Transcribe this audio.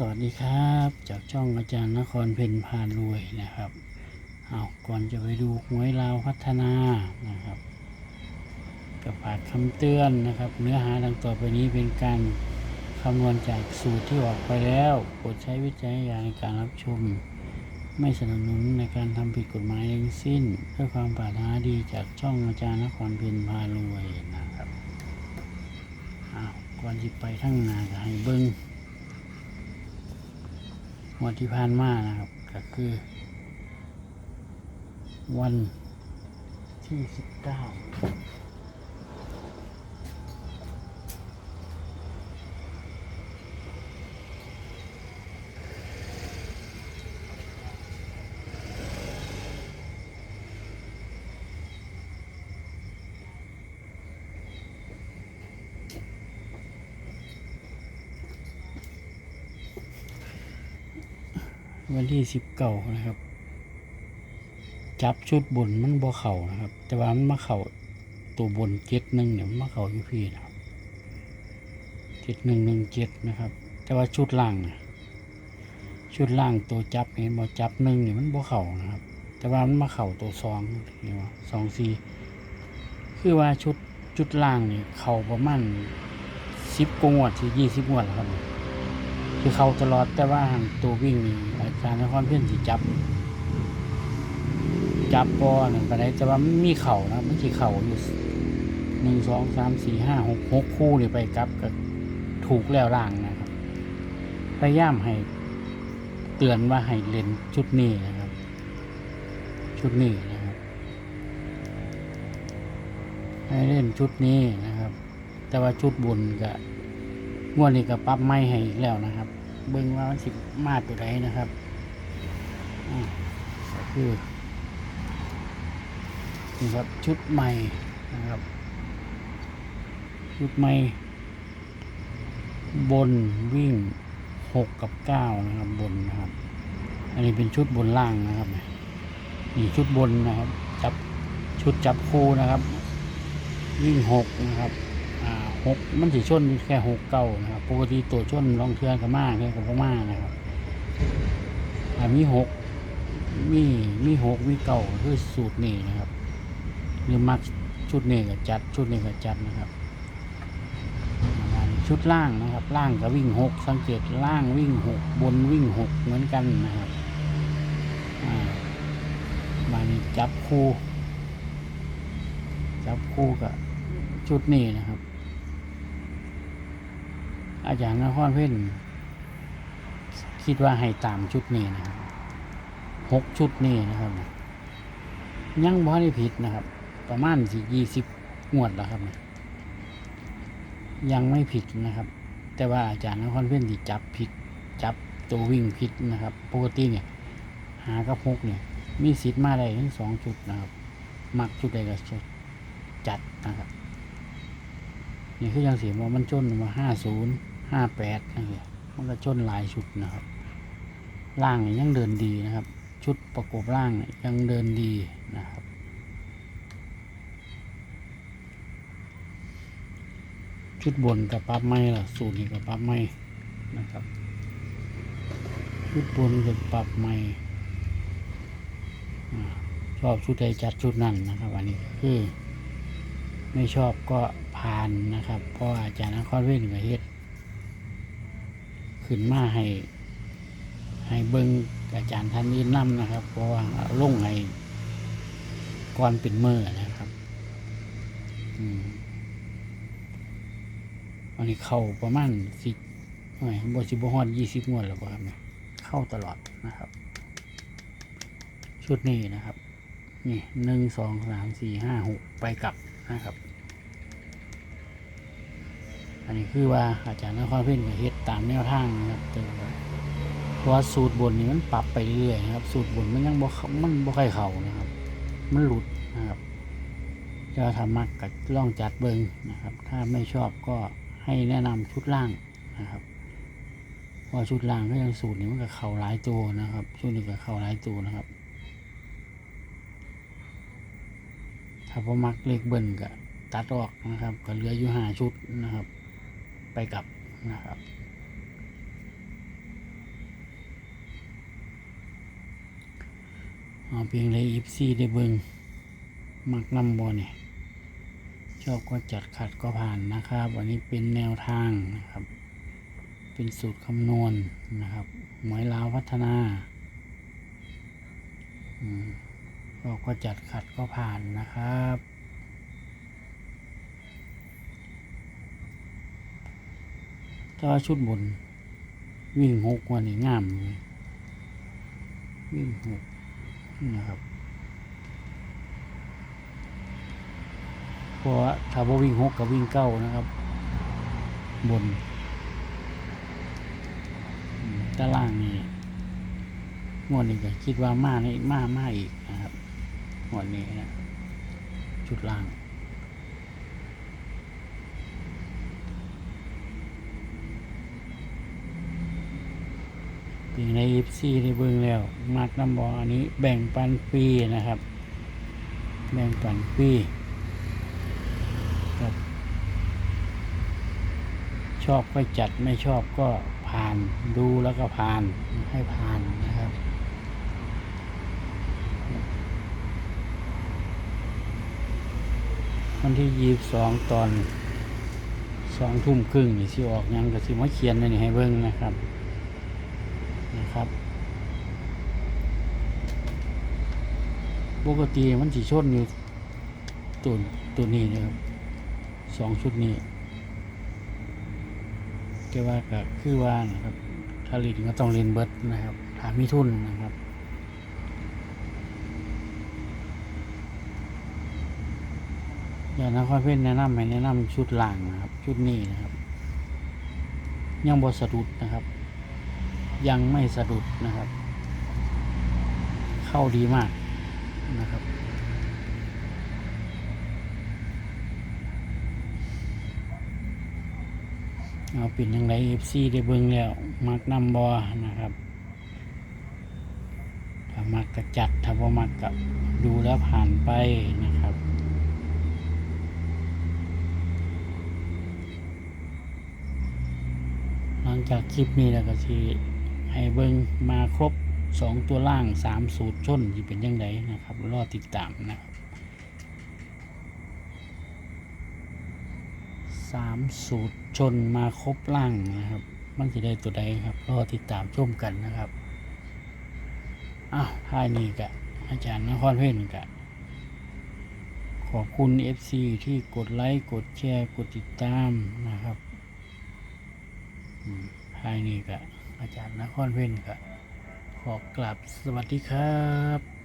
สวัสดีครับ จากช่องอาจารย์นครเพนพารวยนะครับเอาก่อนจะไปดูหวยลาวพัฒนานะครับกับฝากคำเตือนนะครับ เนื้อหาดังต่อไปนี้เป็นการคำนวณจากสูตรที่ออกไปแล้วโปรดใช้วิจารณญาในการรับชม ไม่สนับสนุนในการทำผิดกฎหมายทั้งสิ้นเพื่อความปรารถนาดีจากช่องอาจารย์นครเพนพารวยนะครับเอาก่อนที่ไปทั้งนาก็ให้เบิ้ง งวันที่ผ่านมานะครับก็คือ วันที่สิบเก้า วันที่สิบเก้านะครับ จับชุดบนมันบ่เข่านะครับ แต่ว่ามันมาเข่าตัวบนเจ็ดหนึ่งเนี่ยมันมาเข่าอยู่พี่นะครับเจ็ดหนึ่งหนึ่งเจ็ดนะครับ แต่ว่าชุดล่างชุดล่างตัวจับเห็นบ่จับหนึ่งเนี่ยมันบ่เข่านะครับ แต่ว่ามันมาเข่าตัวสองนี่ว่าสองสี่คือว่าชุดชุดล่างนี่เข่าประมาณสิบกงวดที่ยี่สิบงวดแล้วครับ คือเขาตลอดแต่ว่าหันตัววิ่งนี่อาจารย์นครเพี้ยนสิจับ จับบอหนึ่งไปได้แต่ว่ามันมีเข่านะมันสีเข่าอยู่หนึ่งสองสามสี่ห้าหกหกคู่เลยไปกลับก็ถูกแล้วล่างนะครับพยายามให้เตือนว่าให้เล่นชุดนี้นะครับ ชุดนี้นะครับ ให้เล่นชุดนี้นะครับ แต่ว่าชุดบนก็ งวดนี้ก็ปรับไม่ให้อีกแล้วนะครับ เบิ่งว่ามันสิมาตัวใดนนะครับก็คือนี่ครับชุดใหม่นะครับ ชุดใหม่ บนวิ่งหกกับเก้านะครับบนนะครับ อันนี้เป็นชุดบนล่างนะครับนี่ชุดบนนะครับ จับชุดจับคู่นะครับ วิ่งหกนะครับ หกมันสิชนแค่หกเก้านะครับปกติตัวชนลองเทือนกับมาแค่กับพม่านะครับมีหกมีมีหกมีเก้าคือสูตรนี้นะครับหรือมักชุดนี้ก็จัด ชุดนี้ก็จัดนะครับชุดล่างนะครับ ล่างก็วิ่งหกสังเกตล่างวิ่งหกบนวิ่งหกเหมือนกันนะครับมานี่จับคู่ จับคู่กับชุดนี้นะครับ อาจารย์นครเพ่นคิดว่าให้ตามชุดนี้นะครับหกชุดนี้นะครับ ยังบ่ได้ผิดนะครับ ประมาณสี่ยี่สิบงวดแล้วครับ ยังไม่ผิดนะครับ แต่ว่าอาจารย์นครเพ่นที่จับผิด จับตัววิ่งผิดนะครับ ปกติเนี่ย หากับพกเนี่ยมีสิทธิ์มาได้ทั้งสองชุดนะครับ มักชุดใดก็จัดนะครับ นี่คือยังเสียว่ามันชนมาห้าศูนย์ ห้าแปดนั่นแหละมันก็ชนหลายชุดนะครับ ล่างยังเดินดีนะครับ ชุดประกบล่างยังเดินดีนะครับ ชุดบนกับปรับไม่ล่ะสูตรนี้กับปรับไม่นะครับ ชุดบนกับปรับไม่ชอบชุดใดจัดชุดนั้นนะครับอันนี้คือไม่ชอบก็ผ่านนะครับ เพราะอาจารย์นครเว้นกับเฮ็ด ขึ้นมาให้ ให้เบิ้งอาจารย์ท่านนี้นำนะครับ เพราะว่าลงให้ก่อนเป็นเมื่อนะครับอันนี้เข้าประมาณสิหน่อยบสิบฮอดยี่สิบงวดแล้วครับเนี่ยเข้าตลอดนะครับ ชุดนี้นะครับ นี่หนึ่งสองสามสี่ห้าหกไปกลับนะครับ อันนี้คือว่าอาจารย์นครเพ่นก็เฮ็ด ตามแนวทางนะครับแต่ว่าเพราะว่าสูตรบนนี่มันปรับไปเรื่อยนะครับ สูตรบนมันยังบ่เข้ามันบ่ค่อยเข้านะครับ มันหลุดนะครับจะทำมักกับล่องจัดเบิงนะครับ ถ้าไม่ชอบก็ให้แนะนำชุดล่างนะครับเพราชุดล่างก็ยังสูตรนี้มันก็เข้าหลายตัวนะครับชุดนี้ก็เข้าหลายตัวนะครับ ถ้าพอมักเลขเบิ้ลก็ตัดออกนะครับ ก็เหลืออยู่ห้าชุดนะครับ ไปกับนะครับ เอาเพียงเลยอีฟซี่ได้เบิงมักนำบอเนี่ยชอบก็จัดขัดก็ผ่านนะครับ วันนี้เป็นแนวทางนะครับ เป็นสูตรคำนวณนะครับ หมวยลาวพัฒนาอืมชอก็จัดขัดก็ผ่านนะครับ ถ้าชุดบน วิ่งหกวันนี้งามเลยวิ่งหก นะครับเพราะว่าถ้าว่าวิ่งหกกับวิ่งเก้านะครับ บนด้านล่างนี่งวดนี้ก็คิดว่ามาในมามาอีกนะครับงวดนี้นะชุดล่าง ปีในยิปซีได้เบิ่งแล้วมากน้ำบออันนี้แบ่งปันฟรีนะครับ แบ่งปันฟรีครับชอบก็จัดไม่ชอบก็ผ่านดูแล้วก็ผ่านให้ผ่านนะครับวันที่ยีบสองตอนสองทุ่มครึ่งนี่สิออกยังก็สิมาเขียนนี่ให้เบิ่งนะครับ ปกติมันสีชนอยู่ตัวตัวนี้นะครับสองชุดนี้แต่ว่าก็คือว่านะครับ ถ้าเลินก็ต้องเรียนเบิร์ดนะครับถามีทุนนะครับอย่างนักความเป็นแนะนำให้แนะนำชุดล่างนะครับ ชุดนี้นะครับ ยังบสะดุดนะครับ ยังไม่สะดุดนะครับ เข้าดีมาก นะครับ เอาปิดยังไงเอฟซีได้เบิ่งแล้ว มักนำบอนะครับ ถ้ามักกระจัด ถ้าว่ามักกับดูแล้วผ่านไปนะครับหลังจากคลิปนี้แล้วก็ทีให้เบิ่งมาครบ สองตัวล่างสามสูตรชนที่เป็นยังไงนะครับ รอติดตามนะครับสามสูตรชนมาครบล่างนะครับ มันจะได้ตัวใดครับ รอติดตามชมกันนะครับอ้าวท้ายนี้กะอาจารย์นครเพ่นกะขอบคุณ FC ที่กดไลค์กดแชร์ กดติดตามนะครับอืมภายนี้ก็อาจารย์นครเพ่นก็ ขอกลับสวัสดีครับ